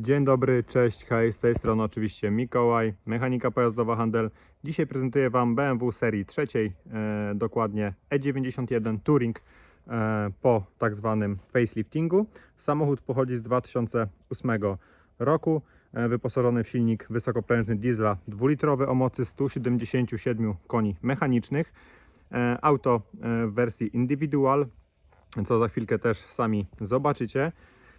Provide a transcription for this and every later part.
Dzień dobry, cześć, hej, z tej strony oczywiście Mikołaj, mechanika pojazdowa Handel. Dzisiaj prezentuję Wam BMW serii trzeciej, e, dokładnie E91 Touring e, po tak zwanym faceliftingu. Samochód pochodzi z 2008 roku, e, wyposażony w silnik wysokoprężny diesla dwulitrowy o mocy 177 koni mechanicznych. E, auto e, w wersji individual, co za chwilkę też sami zobaczycie.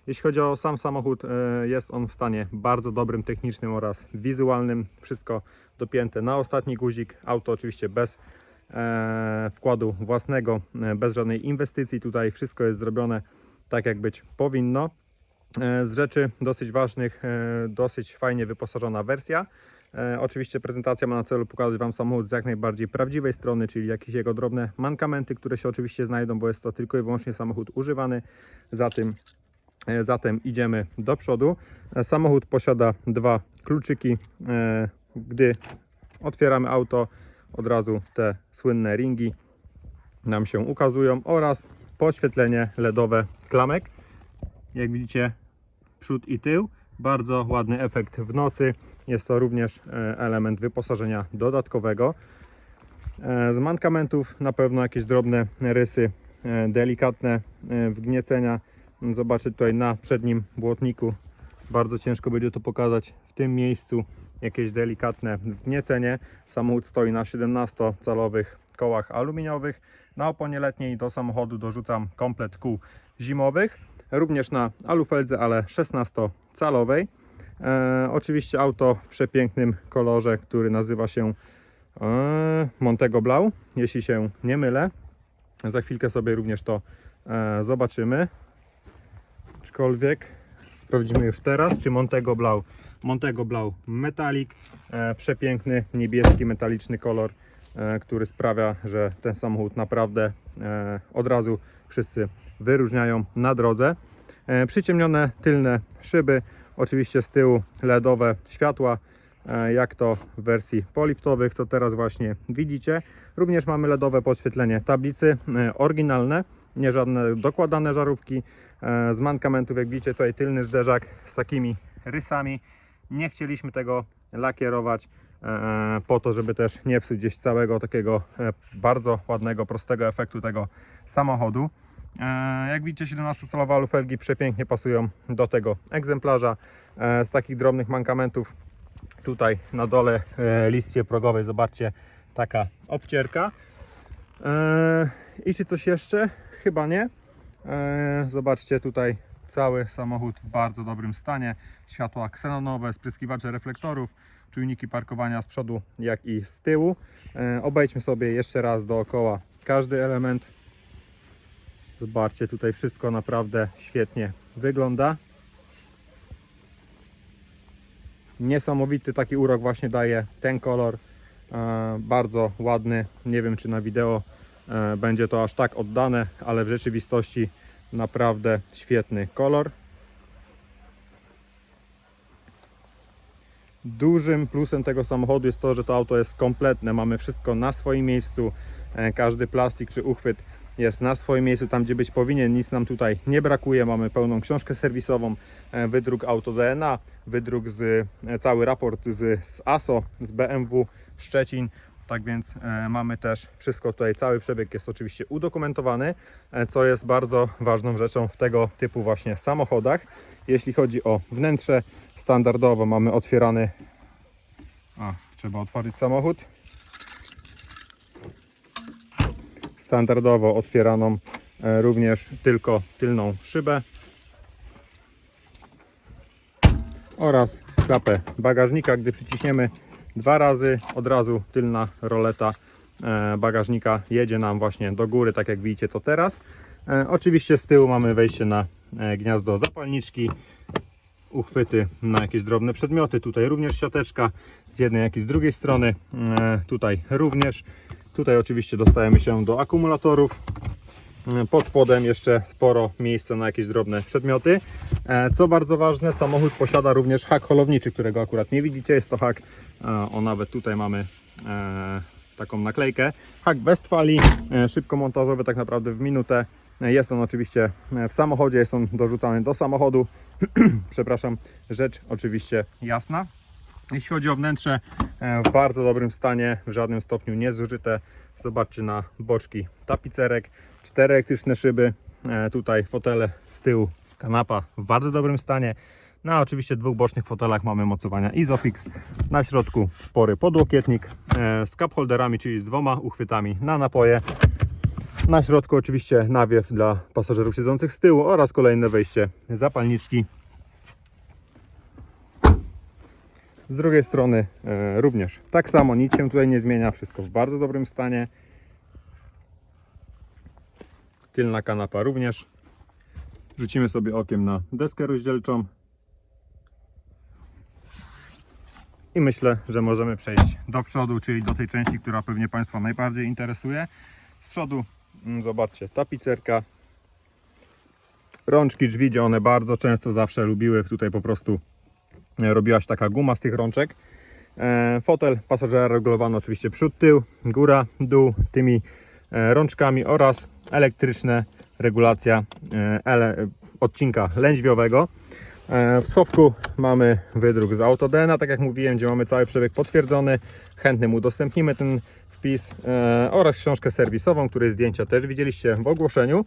Jeśli chodzi o sam samochód, e, jest on w stanie bardzo dobrym, technicznym oraz wizualnym. Wszystko dopięte na ostatni guzik. Auto oczywiście bez e, wkładu własnego, e, bez żadnej inwestycji. Tutaj wszystko jest zrobione tak, jak być powinno. Z rzeczy dosyć ważnych, dosyć fajnie wyposażona wersja. Oczywiście prezentacja ma na celu pokazać Wam samochód z jak najbardziej prawdziwej strony, czyli jakieś jego drobne mankamenty, które się oczywiście znajdą, bo jest to tylko i wyłącznie samochód używany. Za tym E, Zatem idziemy do przodu. E, Samochód posiada dwa kluczyki. E, Gdy otwieramy auto, od razu te słynne ringi nam się ukazują oraz podświetlenie LEDowe klamek. Jak widzicie, przód i tył. Bardzo ładny efekt w nocy. Jest to również e, element wyposażenia dodatkowego. E, Z mankamentów na pewno jakieś drobne rysy, e, delikatne e, wgniecenia. Zobaczcie tutaj na przednim błotniku. Bardzo ciężko będzie to pokazać w tym miejscu. Jakieś delikatne wgniecenie. Samochód stoi na 17-calowych kołach aluminiowych. Na oponie letniej do samochodu dorzucam komplet kół zimowych. Również na alufeldze, ale 16-calowej. E, oczywiście auto w przepięknym kolorze, który nazywa się e, Montego Blau, jeśli się nie mylę. Za chwilkę sobie również to e, zobaczymy. Aczkolwiek sprawdzimy już teraz, czy Montego Blau. Montego Blau Metallic, e, przepiękny niebieski metaliczny kolor, e, który sprawia, że ten samochód naprawdę e, od razu wszyscy wyróżniają na drodze. Przyciemnione tylne szyby, oczywiście z tyłu LEDowe światła, jak to w wersji poliftowych, co teraz właśnie widzicie. Również mamy LEDowe podświetlenie tablicy, oryginalne, nie żadne dokładane żarówki. E, Z mankamentów, jak widzicie, tutaj tylny zderzak z takimi rysami. Nie chcieliśmy tego lakierować e, po to, żeby też nie psuć gdzieś całego takiego e, bardzo ładnego, prostego efektu tego samochodu. Jak widzicie, 17-calowe alufelgi przepięknie pasują do tego egzemplarza. Z takich drobnych mankamentów tutaj na dole listwie progowej, zobaczcie, taka obcierka. I czy coś jeszcze? Chyba nie. E, Zobaczcie tutaj cały samochód w bardzo dobrym stanie. Światła ksenonowe, spryskiwacze reflektorów, czujniki parkowania z przodu jak i z tyłu. E, Obejdźmy sobie jeszcze raz dookoła każdy element. Zobaczcie, tutaj wszystko naprawdę świetnie wygląda. Niesamowity taki urok właśnie daje ten kolor. E, Bardzo ładny. Nie wiem, czy na wideo będzie to aż tak oddane, ale w rzeczywistości naprawdę świetny kolor. Dużym plusem tego samochodu jest to, że to auto jest kompletne. Mamy wszystko na swoim miejscu. E, Każdy plastik czy uchwyt jest na swoim miejscu, tam gdzie być powinien. Nic nam tutaj nie brakuje. Mamy pełną książkę serwisową, e, wydruk auto DNA, wydruk z e, cały raport z, z ASO, z BMW Szczecin. Tak więc e, mamy też wszystko tutaj, cały przebieg jest oczywiście udokumentowany, e, co jest bardzo ważną rzeczą w tego typu właśnie samochodach. Jeśli chodzi o wnętrze, standardowo mamy otwierany. A, trzeba otworzyć samochód. Standardowo otwieraną e, również tylko tylną szybę oraz klapę bagażnika. Gdy przyciśniemy dwa razy, od razu tylna roleta e, bagażnika jedzie nam właśnie do góry, tak jak widzicie to teraz. E, Oczywiście z tyłu mamy wejście na e, gniazdo zapalniczki, uchwyty na jakieś drobne przedmioty. Tutaj również siateczka z jednej jak i z drugiej strony. Tutaj również. Tutaj oczywiście dostajemy się do akumulatorów. Pod spodem jeszcze sporo miejsca na jakieś drobne przedmioty. Co bardzo ważne, samochód posiada również hak holowniczy, którego akurat nie widzicie. Jest to hak, o nawet tutaj mamy e, taką naklejkę. Hak Westfali, e, szybkomontażowy tak naprawdę w minutę Jest on oczywiście w samochodzie, jest on dorzucany do samochodu. Przepraszam, rzecz oczywiście jasna. Jeśli chodzi o wnętrze, e, w bardzo dobrym stanie, w żadnym stopniu niezużyte. Zobaczcie na boczki tapicerek, cztery elektryczne szyby, e, tutaj fotele z tyłu, kanapa w bardzo dobrym stanie. Na oczywiście dwóch bocznych fotelach mamy mocowania Isofix. Na środku spory podłokietnik e, z cup holderami, czyli z dwoma uchwytami na napoje. Na środku oczywiście nawiew dla pasażerów siedzących z tyłu oraz kolejne wejście zapalniczki. Z drugiej strony e, również tak samo, nic się tutaj nie zmienia, wszystko w bardzo dobrym stanie. Tylna kanapa również. Rzucimy sobie okiem na deskę rozdzielczą. I myślę, że możemy przejść do przodu, czyli do tej części, która pewnie Państwa najbardziej interesuje. Z przodu, mm, zobaczcie, tapicerka. Rączki drzwi, gdzie one bardzo często zawsze lubiły tutaj po prostu e, robiła się taka guma z tych rączek. E, Fotel pasażera regulowany oczywiście przód, tył, góra, dół tymi e, rączkami oraz elektryczne regulacja odcinka lędźwiowego. E, W schowku mamy wydruk z Autodena, tak jak mówiłem, gdzie mamy cały przebieg potwierdzony. Chętnym udostępnimy ten wpis e, oraz książkę serwisową, której zdjęcia też widzieliście w ogłoszeniu.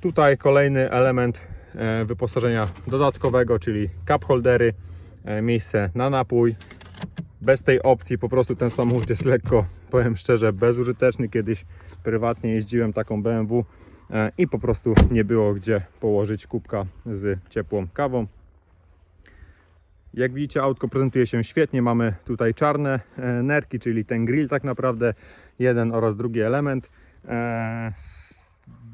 Tutaj kolejny element e, wyposażenia dodatkowego, czyli cup holdery, miejsce na napój. Bez tej opcji po prostu ten samochód jest lekko, powiem szczerze, bezużyteczny. Kiedyś prywatnie jeździłem taką BMW i po prostu nie było gdzie położyć kubka z ciepłą kawą. Jak widzicie, autko prezentuje się świetnie. Mamy tutaj czarne e, nerki, czyli ten grill tak naprawdę, jeden oraz drugi element. E,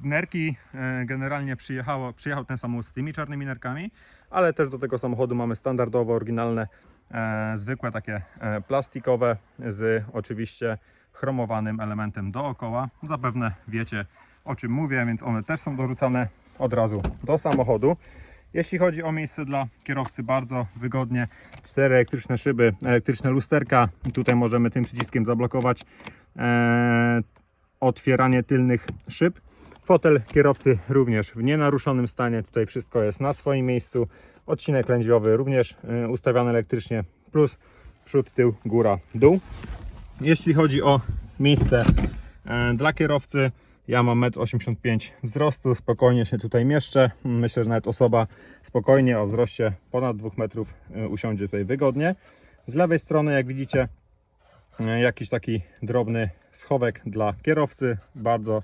Nerki e, generalnie przyjechało, przyjechał ten samochód z tymi czarnymi nerkami, ale też do tego samochodu mamy standardowo oryginalne, e, zwykłe takie e, plastikowe z oczywiście chromowanym elementem dookoła. Zapewne wiecie o czym mówię, więc one też są dorzucane od razu do samochodu. Jeśli chodzi o miejsce dla kierowcy, bardzo wygodnie. Cztery elektryczne szyby, elektryczne lusterka. Tutaj możemy tym przyciskiem zablokować e, otwieranie tylnych szyb. Fotel kierowcy również w nienaruszonym stanie. Tutaj wszystko jest na swoim miejscu. Odcinek lędźwiowy również e, ustawiony elektrycznie, plus przód, tył, góra, dół. Jeśli chodzi o miejsce e, dla kierowcy, ja mam 1,85 m wzrostu, spokojnie się tutaj mieszczę. Myślę, że nawet osoba spokojnie o wzroście ponad 2 metrów e, usiądzie tutaj wygodnie. Z lewej strony, jak widzicie, e, jakiś taki drobny schowek dla kierowcy, bardzo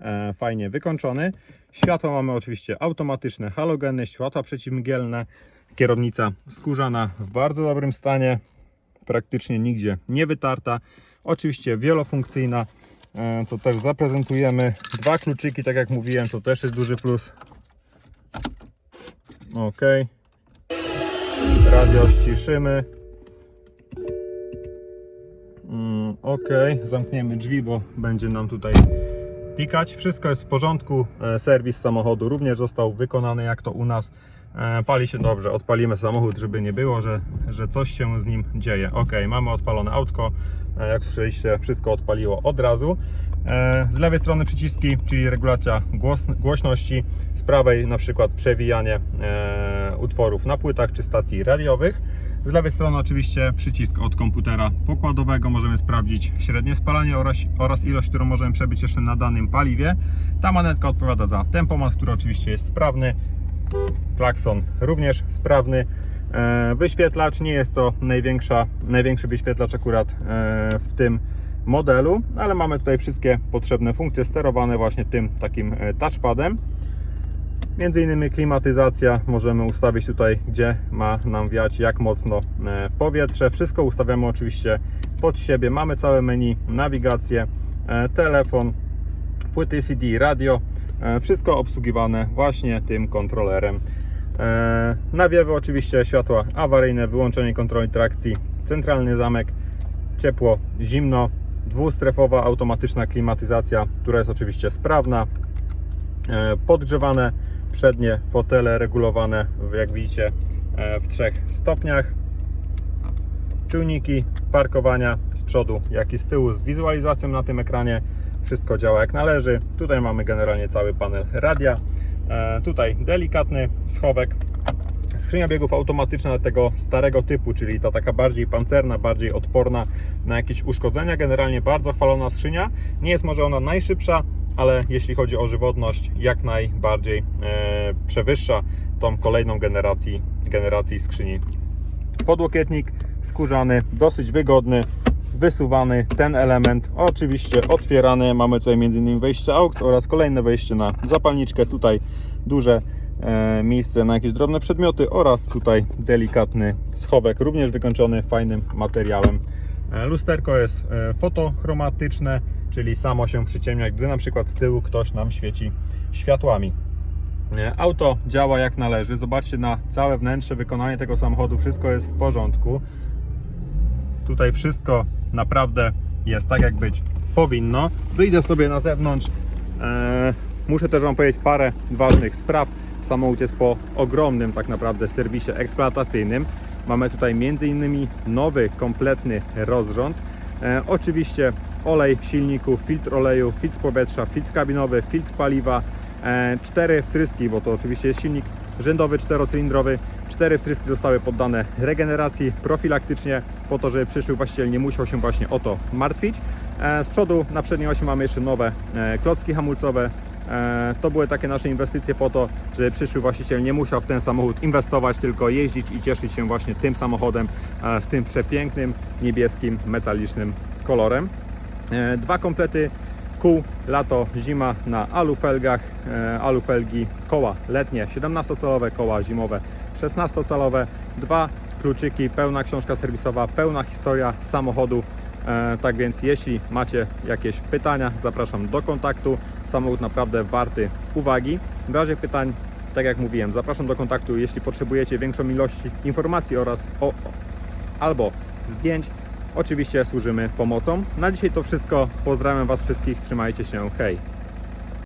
e, fajnie wykończony. Światła mamy oczywiście automatyczne, halogeny, światła przeciwmgielne, kierownica skórzana w bardzo dobrym stanie, praktycznie nigdzie nie wytarta. Oczywiście wielofunkcyjna, e, co też zaprezentujemy. Dwa kluczyki, tak jak mówiłem, to też jest duży plus. Ok. Radio ściszymy. Mm, ok, zamkniemy drzwi, bo będzie nam tutaj pikać. Wszystko jest w porządku. E, Serwis samochodu również został wykonany jak to u nas. E, Pali się dobrze. Odpalimy samochód, żeby nie było, że, że coś się z nim dzieje. Ok, mamy odpalone autko. E, Jak słyszeliście, wszystko odpaliło od razu. E, Z lewej strony przyciski, czyli regulacja głośności. Z prawej na przykład przewijanie utworów na płytach czy stacji radiowych. Z lewej strony oczywiście przycisk od komputera pokładowego. Możemy sprawdzić średnie spalanie oraz, oraz ilość, którą możemy przebyć jeszcze na danym paliwie. Ta manetka odpowiada za tempomat, który oczywiście jest sprawny. Klakson również sprawny. E, Wyświetlacz nie jest to największa, największy wyświetlacz akurat e, w tym modelu, ale mamy tutaj wszystkie potrzebne funkcje sterowane właśnie tym takim e, touchpadem. Między innymi klimatyzacja możemy ustawić tutaj, gdzie ma nam wiać, jak mocno powietrze. Wszystko ustawiamy oczywiście pod siebie. Mamy całe menu, nawigację, telefon, płyty CD, radio. E, Wszystko obsługiwane właśnie tym kontrolerem. E, Nawiewy oczywiście, światła awaryjne, wyłączenie kontroli trakcji, centralny zamek, ciepło, zimno, dwustrefowa automatyczna klimatyzacja, która jest oczywiście sprawna, e, podgrzewane przednie fotele regulowane jak widzicie w trzech stopniach. Czujniki parkowania z przodu jak i z tyłu z wizualizacją na tym ekranie wszystko działa jak należy. Tutaj mamy generalnie cały panel radia. E, tutaj delikatny schowek. Skrzynia biegów automatyczna tego starego typu, czyli ta taka bardziej pancerna, bardziej odporna na jakieś uszkodzenia. Generalnie bardzo chwalona skrzynia. Nie jest może ona najszybsza, ale jeśli chodzi o żywotność, jak najbardziej e, przewyższa tą kolejną generacji, generacji skrzyni. Podłokietnik skórzany, dosyć wygodny, wysuwany ten element, oczywiście otwierany. Mamy tutaj m.in. wejście AUX oraz kolejne wejście na zapalniczkę. Tutaj duże e, miejsce na jakieś drobne przedmioty oraz tutaj delikatny schowek, również wykończony fajnym materiałem. E, Lusterko jest e, fotochromatyczne, czyli samo się przyciemnia, gdy na przykład z tyłu ktoś nam świeci światłami. Auto działa jak należy. Zobaczcie na całe wnętrze, wykonanie tego samochodu, wszystko jest w porządku. Tutaj wszystko naprawdę jest tak, jak być powinno. Wyjdę sobie na zewnątrz. E, muszę też Wam powiedzieć parę ważnych spraw. Samochód jest po ogromnym tak naprawdę serwisie eksploatacyjnym. Mamy tutaj m.in. nowy, kompletny rozrząd. E, oczywiście olej w silniku, filtr oleju, filtr powietrza, filtr kabinowy, filtr paliwa, e, cztery wtryski, bo to oczywiście jest silnik rzędowy, czterocylindrowy. Cztery wtryski zostały poddane regeneracji profilaktycznie, po to, żeby przyszły właściciel nie musiał się właśnie o to martwić. E, Z przodu na przedniej osi mamy jeszcze nowe e, klocki hamulcowe. E, To były takie nasze inwestycje po to, żeby przyszły właściciel nie musiał w ten samochód inwestować, tylko jeździć i cieszyć się właśnie tym samochodem z tym przepięknym niebieskim, metalicznym kolorem. Dwa komplety kół lato, zima na alufelgach, alufelgi, koła letnie 17-calowe, koła zimowe 16-calowe, dwa kluczyki, pełna książka serwisowa, pełna historia samochodu. E, tak więc jeśli macie jakieś pytania, zapraszam do kontaktu. Samochód naprawdę warty uwagi. W razie pytań, tak jak mówiłem, zapraszam do kontaktu, jeśli potrzebujecie większą ilość informacji oraz o, albo zdjęć. Oczywiście służymy pomocą. Na dzisiaj to wszystko. Pozdrawiam Was wszystkich. Trzymajcie się. Hej!